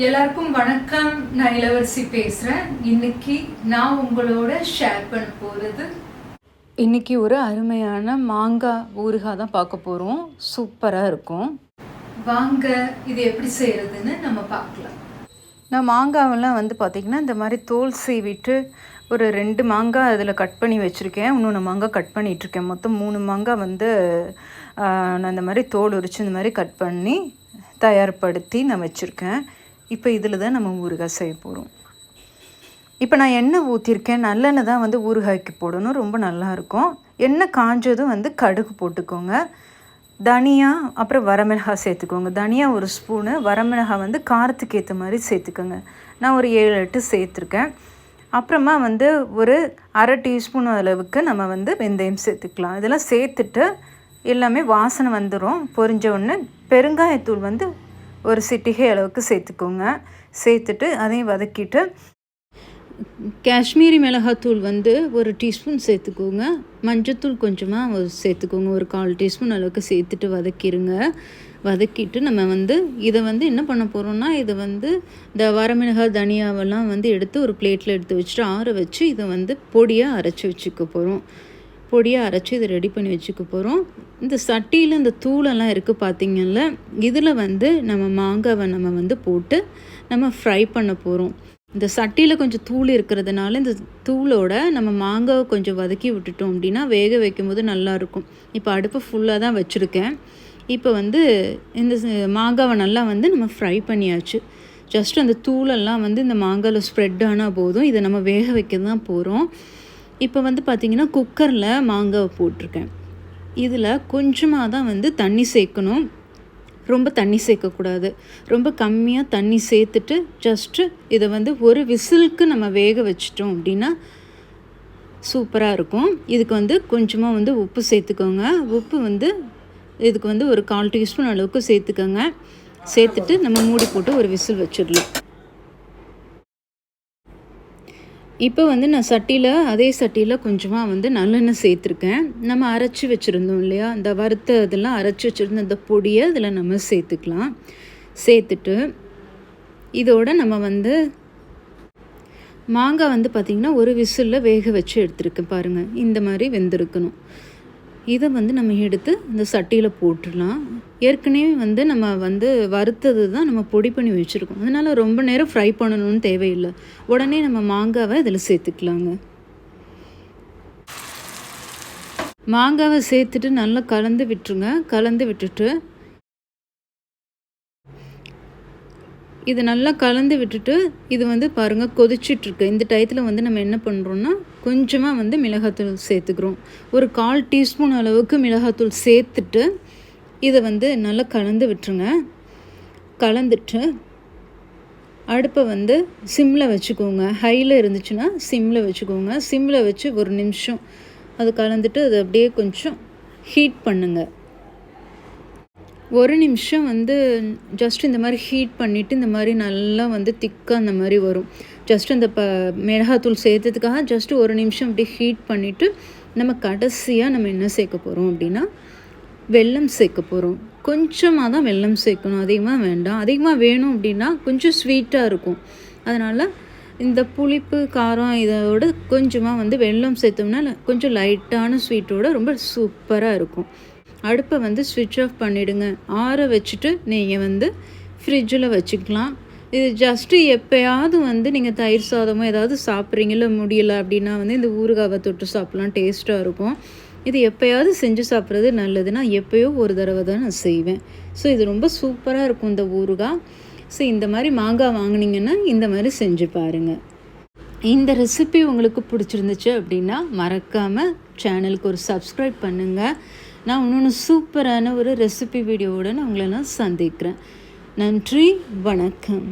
எல்லாருக்கும் வணக்கம். நான் இளவரசி பேசுகிறேன் இன்னைக்கு நான் உங்களோட ஷேர் பண்ண போகிறது இன்னைக்கு ஒரு அருமையான மாங்காய் ஊறுகாய் தான் பார்க்க போகிறோம் சூப்பராக இருக்கும். வாங்க இது எப்படி செய்யறதுன்னு நம்ம பார்க்கலாம். நான் மாங்காவெல்லாம் வந்து பார்த்திங்கன்னா இந்த மாதிரி தோல் சீவிட்டு ஒரு ரெண்டு மாங்காய் அதில் கட் பண்ணி வச்சுருக்கேன். இன்னொன்று மாங்காய் கட் பண்ணிகிட்ருக்கேன் மொத்தம் மூணு மாங்காய் வந்து நான் இந்த மாதிரி தோல் உரித்து இந்த மாதிரி கட் பண்ணி தயார்படுத்தி நான் வச்சுருக்கேன். இப்போ இதில் தான் நம்ம ஊறுகாய் செய்ய போகிறோம் இப்போ நான் எண்ணெய் ஊற்றிருக்கேன் நல்லெண்ணெய் தான் வந்து ஊறுகாய்க்கு போடணும். ரொம்ப நல்லாயிருக்கும் எண்ணெய் காஞ்சதும் வந்து கடுகு போட்டுக்கோங்க. தனியா அப்புறம் வரமிளகாய் சேர்த்துக்கோங்க. தனியா ஒரு ஸ்பூனு வரமிளகாய் வந்து காரத்துக்கு ஏற்ற மாதிரி சேர்த்துக்கோங்க. நான் ஒரு ஏழு எட்டு சேர்த்துருக்கேன். அப்புறமா வந்து ஒரு அரை டீஸ்பூன் அளவுக்கு நம்ம வந்து வெந்தயம் சேர்த்துக்கலாம். இதெல்லாம் சேர்த்துட்டு எல்லாமே வாசனை வந்துடும் பொரிஞ்ச உடனே பெருங்காயத்தூள் வந்து ஒரு சிட்டிகை அளவுக்கு சேர்த்துக்கோங்க. சேர்த்துட்டு அதையும் வதக்கிட்டு காஷ்மீரி மிளகாத்தூள் வந்து ஒரு டீஸ்பூன் சேர்த்துக்கோங்க. மஞ்சத்தூள் கொஞ்சமாக சேர்த்துக்கோங்க. ஒரு கால் டீஸ்பூன் அளவுக்கு சேர்த்துட்டு வதக்கிடுங்க வதக்கிட்டு நம்ம வந்து இதை வந்து என்ன பண்ண போகிறோம்னா இதை வந்து இந்த வரமிளகாய் தனியாவெல்லாம் வந்து எடுத்து ஒரு பிளேட்டில் எடுத்து வச்சுட்டு ஆற வச்சு இதை வந்து பொடியாக அரைச்சி வச்சுக்க போகிறோம் பொடியாக அரைச்சி இதை ரெடி பண்ணி வச்சுக்க போகிறோம் இந்த சட்டியில் இந்த தூளெல்லாம் இருக்குது பார்த்திங்கல்ல இதில் வந்து நம்ம மாங்காவை நம்ம வந்து போட்டு நம்ம ஃப்ரை பண்ண போகிறோம் இந்த சட்டியில் கொஞ்சம் தூள் இருக்கிறதுனால இந்த தூளோட நம்ம மாங்காவை கொஞ்சம் வதக்கி விட்டுட்டோம் அப்படின்னா வேக வைக்கும்போது நல்லாயிருக்கும் இப்போ அடுப்பை ஃபுல்லாக தான் வச்சுருக்கேன். இப்போ வந்து இந்த மாங்காவை நல்லா வந்து நம்ம ஃப்ரை பண்ணியாச்சு. ஜஸ்ட் அந்த தூளெல்லாம் வந்து இந்த மாங்காயில் ஸ்ப்ரெட் ஆனால் போதும். இதை நம்ம வேக வைக்க தான் போகிறோம் இப்போ வந்து பார்த்திங்கன்னா குக்கரில் மாங்காவை போட்டிருக்கேன். இதில் கொஞ்சமாக தான் வந்து தண்ணி சேர்க்கணும். ரொம்ப தண்ணி சேர்க்கக்கூடாது. ரொம்ப கம்மியாக தண்ணி சேர்த்துட்டு ஜஸ்ட்டு இதை வந்து ஒரு விசிலுக்கு நம்ம வேக வச்சிட்டோம் அப்படின்னா சூப்பராக இருக்கும். இதுக்கு வந்து கொஞ்சமாக வந்து உப்பு சேர்த்துக்கோங்க. உப்பு வந்து இதுக்கு வந்து ஒரு கால் டீஸ்பூன் அளவுக்கு சேர்த்துக்கோங்க. சேர்த்துட்டு நம்ம மூடி போட்டு ஒரு விசில் வச்சிடலாம். இப்போ வந்து நான் சட்டியில் அதே சட்டியில் கொஞ்சமாக வந்து நல்லெண்ணெய் சேர்த்துருக்கேன். நம்ம அரைச்சி வச்சுருந்தோம் இல்லையா? இந்த வறுத்த இதெல்லாம் அரைச்சி வச்சுருந்த இந்த பொடியை இதில் நம்ம சேர்த்துக்கலாம். சேர்த்துட்டு இதோட நம்ம வந்து மாங்காய் வந்து பார்த்திங்கன்னா ஒரு விசிலில் வேக வச்சு எடுத்துருக்கேன் பாருங்கள் இந்த மாதிரி வெந்திருக்கணும். இதை வந்து நம்ம எடுத்து இந்த சட்டியில் போட்டுடலாம். ஏற்கனவே வந்து நம்ம வந்து வறுத்தது தான் நம்ம பொடி பண்ணி வச்சுருக்கோம். அதனால் ரொம்ப நேரம் ஃப்ரை பண்ணணும்னு தேவையில்லை. உடனே நம்ம மாங்காவை இதில் சேர்த்துக்கலாங்க. மாங்காவை சேர்த்துட்டு நல்லா கலந்து விட்டுருங்க. கலந்து விட்டுட்டு இது நல்லா கலந்து விட்டுட்டு இது வந்து பாருங்கள் கொதிச்சிட்ருக்கு. இந்த டயத்தில் வந்து நம்ம என்ன பண்ணுறோன்னா கொஞ்சமாக வந்து மிளகாத்தூள் சேர்த்துக்கிறோம். ஒரு கால் டீஸ்பூன் அளவுக்கு மிளகாத்தூள் சேர்த்துட்டு இதை வந்து நல்லா கலந்து விட்டுருங்க. கலந்துட்டு அடுப்பை வந்து சிம்மில் வச்சுக்கோங்க. ஹையில் இருந்துச்சுன்னா சிம்மில் வச்சுக்கோங்க. சிம்மில் வச்சு ஒரு நிமிஷம் அது கலந்துட்டு அது அப்படியே கொஞ்சம் ஹீட் பண்ணுங்கள் ஒரு நிமிஷம் வந்து ஜஸ்ட் இந்த மாதிரி ஹீட் பண்ணிவிட்டு இந்த மாதிரி நல்லா வந்து திக்காக அந்த மாதிரி வரும். ஜஸ்ட் அந்த ப மிளகாத்தூள் சேர்த்ததுக்காக ஜஸ்ட் ஒரு நிமிஷம் அப்படியே ஹீட் பண்ணிவிட்டு நம்ம கடைசியாக நம்ம என்ன சேர்க்க போகிறோம் அப்படின்னா வெல்லம் சேர்க்க போகிறோம் கொஞ்சமாக தான் வெல்லம் சேர்க்கணும். அதிகமாக வேண்டாம். அதிகமாக வேணும் அப்படின்னா கொஞ்சம் ஸ்வீட்டாக இருக்கும். அதனால் இந்த புளிப்பு காரம் இதோட கொஞ்சமாக வந்து வெல்லம் சேர்த்தோம்னா கொஞ்சம் லைட்டான ஸ்வீட்டோட ரொம்ப சூப்பராக இருக்கும். அடுப்பை வந்து ஸ்விட்ச் ஆஃப் பண்ணிவிடுங்க ஆற வச்சுட்டு நீங்கள் வந்து ஃப்ரிட்ஜில் வச்சுக்கலாம். இது ஜஸ்ட்டு எப்போயாவது வந்து நீங்கள் தயிர் சாதமோ ஏதாவது சாப்பிட்றீங்களோ முடியல அப்படின்னா வந்து இந்த ஊறுகாவை தொட்டு சாப்பிட்லாம். டேஸ்ட்டாக இருக்கும். இது எப்போயாவது செஞ்சு சாப்பிட்றது நல்லது நான் எப்போயோ ஒரு தடவை தான் நான் செய்வேன். ஸோ இது ரொம்ப சூப்பராக இருக்கும் இந்த ஊறுகாய் ஸோ இந்த மாதிரி மாங்காய் வாங்குனீங்கன்னா இந்த மாதிரி செஞ்சு பாருங்கள் இந்த ரெசிபி உங்களுக்கு பிடிச்சிருந்துச்சு அப்படின்னா மறக்காமல் சேனலுக்கு ஒரு சப்ஸ்கிரைப் பண்ணுங்கள் நான் இன்னொன்று சூப்பரான ஒரு ரெசிபி வீடியோவோடு நான் உங்களை நான் சந்திக்கிறேன். நன்றி வணக்கம்.